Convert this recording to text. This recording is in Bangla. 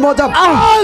জন্ম জাফল